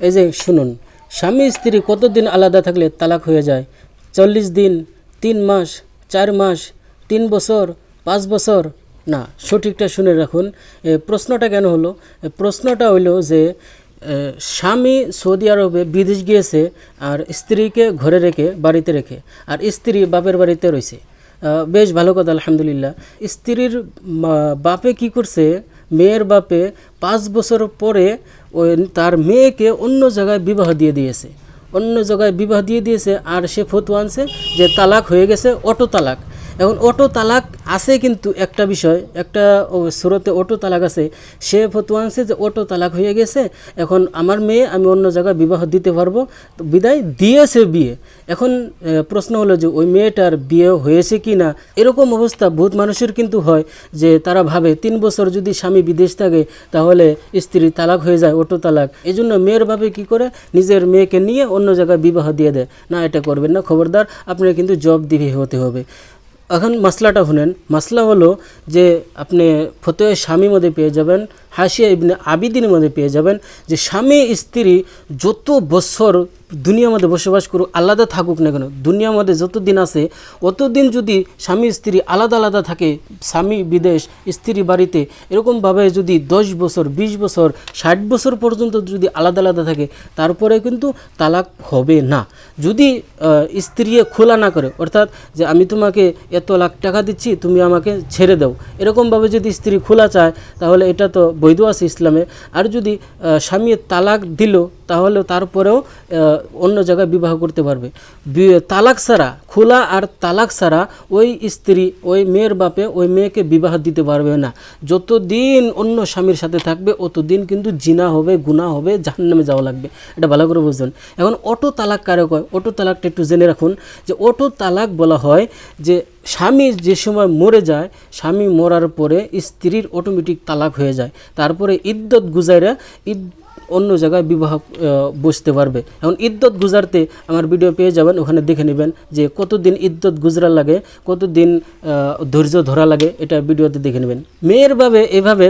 এই যে শুনুন, স্বামী স্ত্রী কতদিন আলাদা থাকলে তালাক হয়ে যায়? চল্লিশ দিন, তিন মাস, চার মাস, তিন বছর, পাঁচ বছর? না, সঠিকটা শুনে রাখুন। প্রশ্নটা কেন হলো? প্রশ্নটা হইল যে স্বামী সৌদি আরবে বিদেশ গিয়েছে আর স্ত্রীকে ঘরে রেখে বাড়িতে রেখে, আর স্ত্রী বাপের বাড়িতে রয়েছে। বেশ ভালো কথা, আলহামদুলিল্লাহ। স্ত্রীর বাপে কি করছে? মেয়ের বাপে পাঁচ বছর পরে তার মেয়েকে অন্য জায়গায় বিবাহ দিয়ে দিয়েছে। অন্য জায়গায় বিবাহ দিয়ে দিয়েছে আর সে ফতুয়া আনছে যে তালাক হয়ে গেছে অটো তালাক এখন অটো তালাক আছে কিন্তু একটা বিষয়, একটা সুরতে অটো তালাক আছে। সে ফতুয়া আনছে যে অটো তালাক হয়ে গেছে, এখন আমার মেয়ে আমি অন্য জায়গায় বিবাহ দিতে পারব। বিদায় দিয়েছে বিয়ে। এখন প্রশ্ন হলো যে ওই মেয়েটার বিয়ে হয়েছে কি না? এরকম অবস্থা বহুত মানুষের কিন্তু হয় যে তারা ভাবে তিন বছর যদি স্বামী বিদেশ থাকে তাহলে স্ত্রী তালাক হয়ে যায়, অটো তালাক। এই জন্য মেয়ের ভাবে কি করে? নিজের মেয়েকে নিয়ে অন্য জায়গায় বিবাহ দিয়ে দেয়। না, এটা করবেন না। খবরদার আপনার কিন্তু জব দিবি হতে হবে। এখন মাসলাটা শুনেন। মাসলা হলো যে আপনি ফতে স্বামী মধ্যে পেয়ে যাবেন, হাসিয়া ইবনে আবিদিনের মধ্যে পেয়ে যাবেন যে স্বামী স্ত্রী যত বছর দুনিয়ার মধ্যে বসবাস করুক, আলাদা থাকুক না কেন দুনিয়ার মধ্যে যতদিন আছে অতদিন যদি স্বামী, স্ত্রী আলাদা আলাদা থাকে, স্বামী বিদেশ, স্ত্রী বাড়িতে, এরকমভাবে যদি দশ বছর, বিশ বছর, ষাট বছর পর্যন্ত যদি আলাদা আলাদা থাকে, তারপরে কিন্তু তালাক হবে না। যদি স্ত্রী খোলা না করে, অর্থাৎ যে আমি তোমাকে এত লাখ টাকা দিচ্ছি, তুমি আমাকে ছেড়ে দাও, এরকমভাবে যদি স্ত্রী খোলা চায়, তাহলে এটা তো বৈধ আছে ইসলামে। আর যদি স্বামী তালাক দিল তাহলে তারপরেও অন্য জায়গায় বিবাহ করতে পারবে। তালাক ছাড়া, খোলা আর তালাক ছাড়া ওই স্ত্রী, ওই মেয়ের বাপে ওই মেয়েকে বিবাহ দিতে পারবে না। যতদিন অন্য স্বামীর সাথে থাকবে, অতদিন কিন্তু জিনা হবে গুণা হবে, জাহান্নামে যাওয়া লাগবে। এটা ভালো করে বুঝুন এখন অটো তালাক কারে কয়? অটো তালাকটা একটু জেনে রাখুন যে অটো তালাক বলা হয় যে স্বামী যে সময় মরে যায়, স্বামী মরার পরে স্ত্রীর অটোমেটিক তালাক হয়ে যায়। তারপরে ইদ্যত গুজাইরা ঈদ অন্য জায়গায় বিবাহ বসতে পারবে। এখন ইদ্যত গুজারতে আমার ভিডিও পেয়ে যাবেন, ওখানে দেখে নেবেন যে কতদিন ইদ্যত গুজরা লাগে, কতদিন ধৈর্য ধরা লাগে, এটা ভিডিওতে দেখে নেবেন। মেয়ের ভাবে এভাবে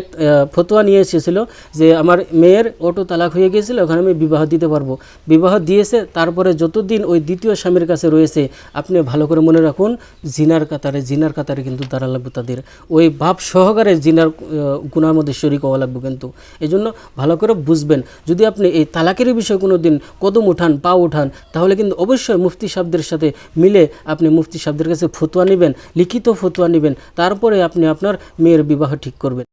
ফতোয়া নিয়ে এসেছিল যে আমার মেয়ের অটো তালাক হয়ে গিয়েছিল, ওখানে আমি বিবাহ দিতে পারব। বিবাহ দিয়েছে, তারপরে যতদিন ওই দ্বিতীয় স্বামীর কাছে রয়েছে, আপনি ভালো করে মনে রাখুন, জিনার কাতারে জিনার কাতারে কিন্তু দাঁড়া লাগবে তাদের। ওই ভাব সহকারে জিনার গুণার মধ্যে শরিক হওয়া লাগবে কিন্তু। এই জন্য ভালো করে বুঝবেন যদি আপনি এই তালাকের বিষয়ে কোনো দিন কদম উঠান পা উঠান, তাহলে কিন্তু অবশ্যই মুফতি সাহেবদের সাথে মিলে আপনি মুফতি সাহেবদের কাছে ফতুয়া নেবেন, লিখিত ফতুয়া নেবেন, তারপরে আপনি আপনার মেয়ের বিবাহ ঠিক করবেন।